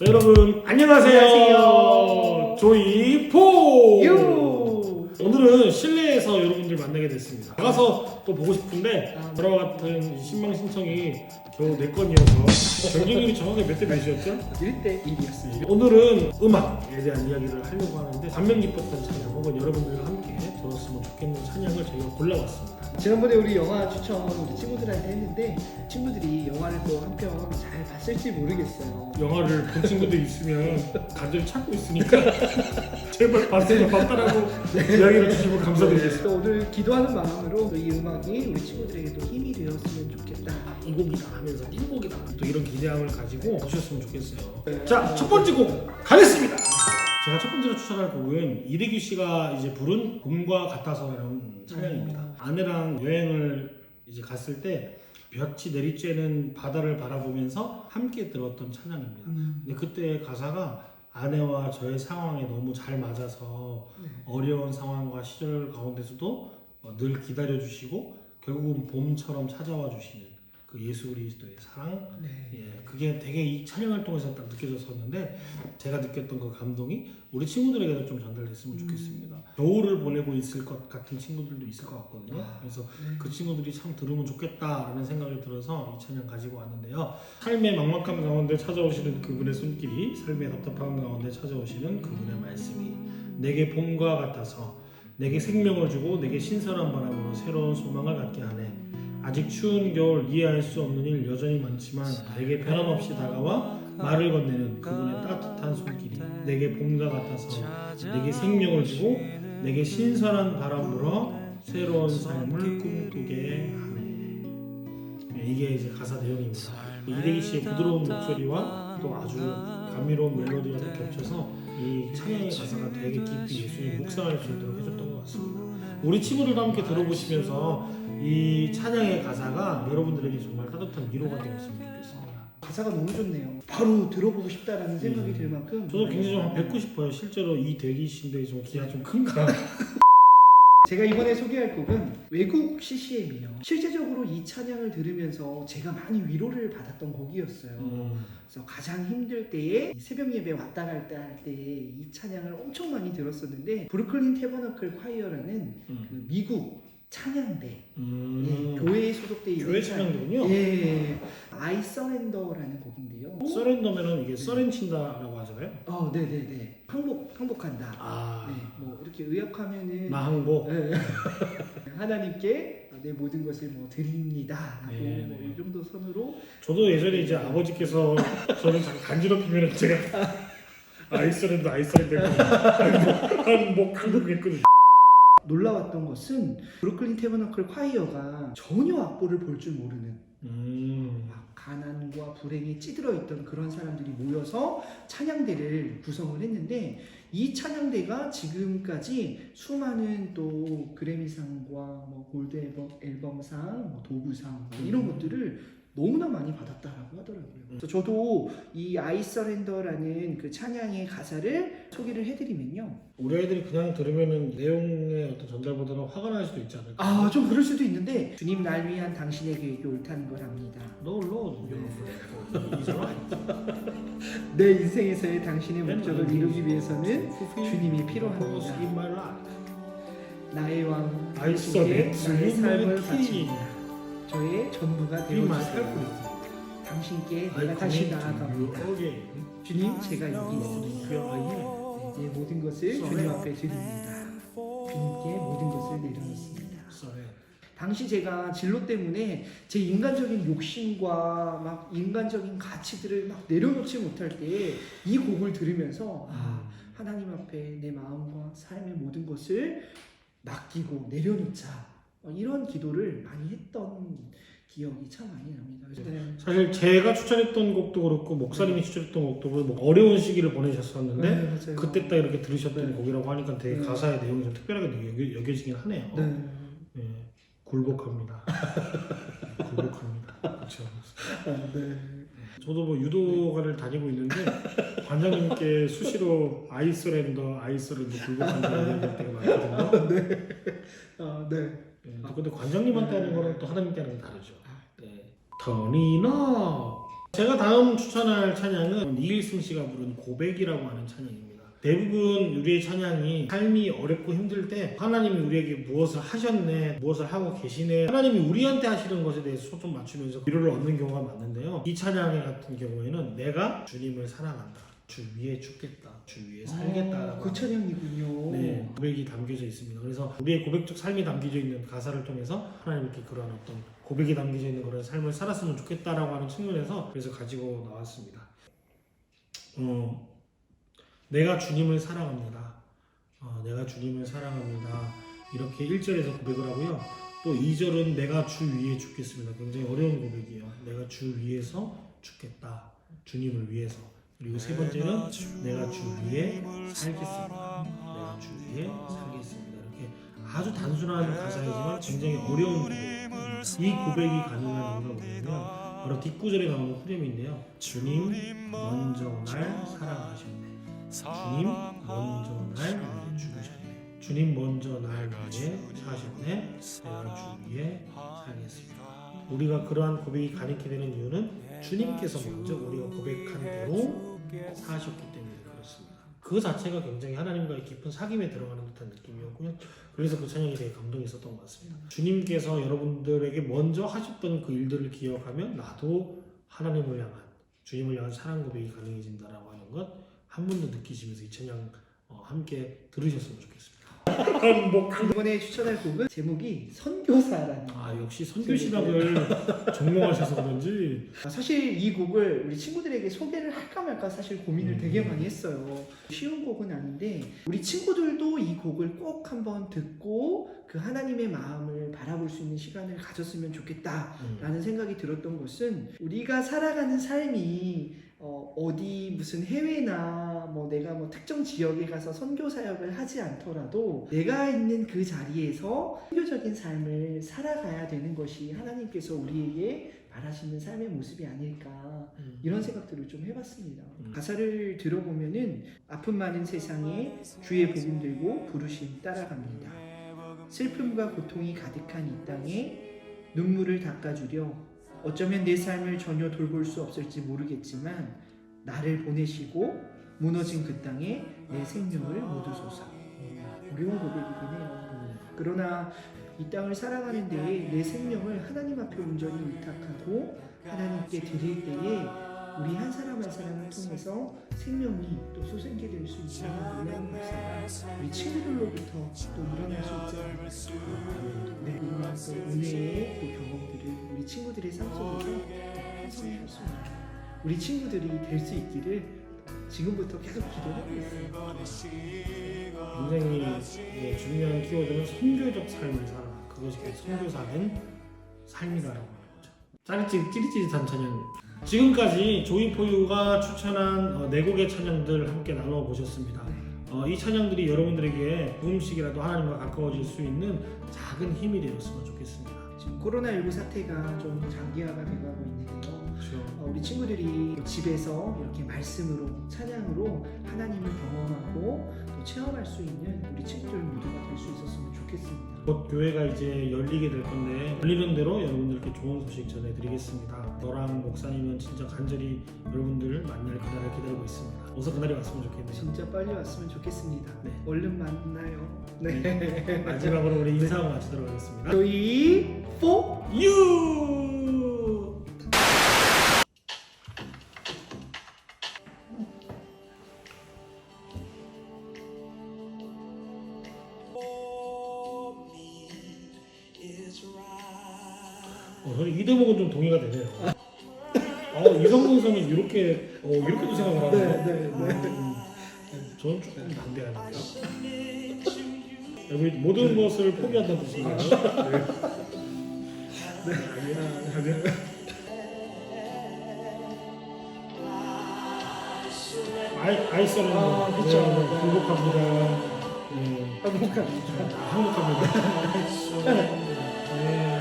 네, 여러분 안녕하세요. 안녕하세요. 조이 포. 유. 오늘은 실내에서 여러분들 만나게 됐습니다. 나가서 또 보고 싶은데 아, 저와 같은 이 신망 신청이 겨우 네 건이어서 경쟁률이 정확히 몇 대 몇이었죠? 1대 1이었습니다. 오늘은 음악에 대한 이야기를 하려고 하는데 감명 깊었던 찬양 혹은 여러분들과 함께 들었으면 좋겠는 찬양을 저희가 골라왔습니다. 지난번에 우리 영화 추천 우리 친구들한테 했는데 친구들이 영화를 또 한 편 잘 봤을지 모르겠어요. 영화를 본 친구들 있으면 간절히 찾고 있으니까 제발 봤으면 봤다라고 이야기를 주시면 감사드리겠습니다. 또 오늘 기도하는 마음으로 이 음악이 우리 친구들에게 또 힘이 되었으면 좋겠다. 이 곡이다 하면서 이 곡이다 또 이런 기대함을 가지고 보셨으면 좋겠어요. 네. 자, 첫 번째 곡 가겠습니다. 제가 첫 번째로 추천할 곡은 이대규 씨가 이제 부른 봄과 같아서라는 찬양입니다. 아내랑 여행을 이제 갔을 때 볕이 내리쬐는 바다를 바라보면서 함께 들었던 찬양입니다. 음. 근데 그때 가사가 아내와 저의 상황에 너무 잘 맞아서 네. 어려운 상황과 시절 가운데서도 어, 늘 기다려 주시고 결국은 봄처럼 찾아와 주시는 그 예수 그리스도의 사랑 네. 예, 그게 되게 이 찬양을 통해서 딱 느껴졌었는데 제가 느꼈던 그 감동이 우리 친구들에게도 좀 전달됐으면 음. 좋겠습니다. 겨울을 보내고 있을 것 같은 친구들도 있을 것 같거든요. 아, 그래서 네. 그 친구들이 참 들으면 좋겠다라는 생각이 들어서 이 찬양 가지고 왔는데요. 삶의 막막함 가운데 찾아오시는 그분의 손길이 삶의 답답함 가운데 찾아오시는 그분의 말씀이 내게 봄과 같아서 내게 생명을 주고 내게 신선한 바람으로 새로운 소망을 갖게 하네. 아직 추운 겨울 이해할 수 없는 일 여전히 많지만 내게 변함없이 다가와 말을 건네는 그분의 따뜻한 손길이 내게 봄과 같아서 내게 생명을 주고 내게 신선한 바람 불어 새로운 삶을 꿈꾸게 하네. 네, 이게 이제 가사 내용입니다. 이대기 씨의 부드러운 목소리와 또 아주 감미로운 멜로디가 겹쳐서 이 찬양의 가사가 되게 깊이 예수님 묵상할 수 있도록 해줬던 것 같습니다. 우리 친구들과 함께 들어보시면서 이 찬양의 가사가 여러분들에게 정말 따뜻한 위로가 되었으면 좋겠습니다. 가사가 너무 좋네요. 바로 들어보고 싶다라는 생각이 음. 들 만큼 저도 굉장히 좀한 뵙고 싶어요. 실제로 이 대기 씨인데 좀 기가 좀 큰가? 제가 이번에 소개할 곡은 외국 CCM이에요. 실제적으로 이 찬양을 들으면서 제가 많이 위로를 받았던 곡이었어요. 음, 그래서 가장 힘들 때에 이 새벽 예배 왔다 갔다 할때 이 찬양을 엄청 많이 들었었는데 브루클린 테버너클 콰이어라는 음, 그 미국 찬양대 음. 예, 교회에 소속돼 있는 교회 찬양- 찬양이군요. 예, I Surrender라는 곡인데요. 서렌더면은 이게 서렌 친다 하잖아요. 어, 네, 네, 네. 항복, 항복한다. 아, 네, 뭐 이렇게 의역하면은 나 항복. 네. 하나님께 내 모든 것을 뭐 드립니다. 라고 네, 뭐 네. 이 정도 선으로 저도 예전에 이제 아버지께서 저를 자꾸 간지럽히면 제가 아이스랜드 아이스랜드 항복 항복 항복 했거든요. 놀라웠던 것은 브루클린 테버너클 콰이어가 전혀 악보를 볼 줄 모르는 음, 막 가난과 불행에 찌들어 있던 그런 사람들이 모여서 찬양대를 구성을 했는데 이 찬양대가 지금까지 수많은 또 그래미상과 뭐 골드 앨범, 앨범상, 뭐 도구상 뭐 이런 음. 것들을 너무나 많이 받았다라고 하더라고요. 그래서 저도 이 Surrender라는 그 찬양의 가사를 소개를 해드리면요. 우리 아이들이 그냥 들으면은 내용의 어떤 전달보다는 화가 날 수도 있지 않을까? 아, 좀 그럴 수도 있는데 주님 날 위한 당신의 계획이 옳다는 걸 압니다. 너 로, 이 사람 내 인생에서의 당신의 목적을 이루기 위해서는 주님이 필요합니다. life. 나의 왕 당신께 나의 삶을. 바칩니다. 저의 전부가 되어주세요. 당신께 내가 다시 나아갑니다. 주님, 제가 여기 있습니다. 내 모든 것을 주님 앞에 드립니다. 주님께 모든 것을 내려놓습니다. 당시 제가 진로 때문에 제 인간적인 욕심과 막 인간적인 가치들을 막 내려놓지 못할 때 이 곡을 들으면서 아, 하나님 앞에 내 마음과 삶의 모든 것을 맡기고 내려놓자 어, 이런 기도를 많이 했던 기억이 참 많이 납니다. 네. 사실 제가 추천했던 곡도 그렇고 목사님이 추천했던 곡도 그렇고 뭐 어려운 시기를 보내셨었는데 네. 그때 딱 이렇게 들으셨던 네. 곡이라고 하니까 되게 네. 가사의 내용이 좀 특별하게 여겨, 여겨지긴 하네요. 네. 예, 굴복합니다. 굴복합니다. 그렇죠. 아, 네. 저도 뭐 유도가를 다니고 있는데 관장님께 수시로 아이스랜더, 아이스랜더 굴복한다는 얘기할 때가 많거든요. 네. 아, 네. 예, 근데 관장님한테 하는 거랑 또 하나님께 하는 건 다르죠. 네. 터니 너 제가 다음 추천할 찬양은 이일승 씨가 부른 고백이라고 하는 찬양입니다. 대부분 우리의 찬양이 삶이 어렵고 힘들 때 하나님이 우리에게 무엇을 하셨네, 무엇을 하고 계시네, 하나님이 우리한테 하시는 것에 대해서 초점 맞추면서 위로를 얻는 경우가 많은데요. 이 찬양 같은 경우에는 내가 주님을 사랑한다. 주 위에 죽겠다. 주 위에 살겠다라고 그 찬양이군요. 네, 고백이 담겨져 있습니다. 그래서 우리의 고백적 삶이 담겨져 있는 가사를 통해서 하나님께 그러한 어떤 고백이 담겨져 있는 그런 삶을 살았으면 좋겠다라고 하는 측면에서 그래서 가지고 나왔습니다. 어, 내가 주님을 사랑합니다. 어, 내가 주님을 사랑합니다. 이렇게 1절에서 고백을 하고요. 또 2절은 내가 주 위에 죽겠습니다. 굉장히 어려운 고백이에요. 내가 주 위에서 죽겠다. 주님을 위해서. 그리고 세 번째는 내가 주 위에 살겠습니다. 내가 주 위에 살겠습니다. 이렇게 아주 단순한 가사이지만 굉장히 어려운 고백. 이 고백이 가능한 이유가 뭐냐면 바로 뒷구절에 나오는 후렴인데요. 주님 먼저 날 사랑하셨네. 주님 먼저 날 위해 죽으셨네. 주님 먼저 날 위해 사셨네. 내가 주 위에 살겠습니다. 우리가 그러한 고백이 가능케 되는 이유는 주님께서 먼저 우리가 고백한 대로 사셨기 때문에 그렇습니다. 그 자체가 굉장히 하나님과의 깊은 사귐에 들어가는 듯한 느낌이었고요. 그래서 그 찬양이 되게 감동이 있었던 것 같습니다. 주님께서 여러분들에게 먼저 하셨던 그 일들을 기억하면 나도 하나님을 향한 주님을 향한 사랑 고백이 가능해진다라고 하는 것 한 번 더 느끼시면서 이 찬양 어, 함께 들으셨으면 좋겠습니다. 뭐 이번에 추천할 곡은 제목이 선교사라는. 아 역시 선교 신학을 전공하셔서 그런지 아, 사실 이 곡을 우리 친구들에게 소개를 할까 말까 사실 고민을 음. 되게 많이 했어요. 쉬운 곡은 아닌데 우리 친구들도 이 곡을 꼭 한번 듣고 그 하나님의 마음을 바라볼 수 있는 시간을 가졌으면 좋겠다. 음. 라는 생각이 들었던 것은 우리가 살아가는 삶이 어, 디 무슨 해외나 뭐 내가 뭐 특정 지역에 가서 선교 사역을 하지 않더라도 내가 있는 그 자리에서 선교적인 삶을 살아가야 되는 것이 하나님께서 우리에게 바라시는 삶의 모습이 아닐까 음. 이런 생각들을 좀 해봤습니다. 음. 가사를 들어보면은 아픔 많은 세상에 주의 복음 들고 부르심 따라갑니다. 슬픔과 고통이 가득한 이 땅에 눈물을 닦아주려 어쩌면 내 삶을 전혀 돌볼 수 없을지 모르겠지만 나를 보내시고 무너진 그 땅에 내 생명을 묻으소서. 어려운 고백이긴 해요. 그러나 이 땅을 살아가는 데에 내 생명을 하나님 앞에 온전히 의탁하고 하나님께 드릴 때에 우리 한 사람 한 사람을 통해서 생명이 또 솟게 될 수 있다는 놀라운 역사가 우리 친구들로부터 또 일어날 수 있잖아요. 네, 이런 또 은혜의 또 친구들의 삶 속에서 형성했습니다. 우리 친구들이 될 수 있기를 지금부터 계속 기도하고 있어요. 굉장히 예, 중요한 키워드는 선교적 삶을 살아. 그것이 바로 선교 사는 삶이다라고 하는 거죠. 짜릿찌릿 찌릿찌릿한 찬양. 지금까지 조이포유가 추천한 어, 네 곡의 찬양들 함께 나눠보셨습니다. 어, 이 찬양들이 여러분들에게 조금씩이라도 하나님과 가까워질 수 있는 작은 힘이 되었으면 좋겠습니다. 지금 코로나19 사태가 좀 장기화가 돼가고 있는데요. 그렇죠. 어, 우리 친구들이 집에서 이렇게 말씀으로 찬양으로 하나님을 경험하고 또 체험할 수 있는 우리 친구들 모두가 될 수 있었으면 좋겠습니다. 곧 교회가 이제 열리게 될 건데 열리는 대로 여러분들께 좋은 소식 전해드리겠습니다. 너랑 목사님은 진짜 간절히 여러분들 만날 그날을 기다리고 있습니다. 어서 그날이 왔으면 좋겠네요. 진짜 빨리 왔으면 좋겠습니다. 네. 얼른 만나요. 네. 마지막으로 우리 인사하고 마치도록 하겠습니다. 저희 4 유! 어, 저는 이 대목은 좀 동의가 되네요. 어, 이성근 성이 이렇게 어, 이렇게도 생각을 하네요. 네, 네, 네. 음, 저는 조금 반대하는데요. 여기 모든 것을 포기한다는 뜻인가요? 네. 네. 아이 아이스라는 아, 거. 그쵸. 네, 네, 행복합니다. 네, 행복합니다. 행복합니다. 네.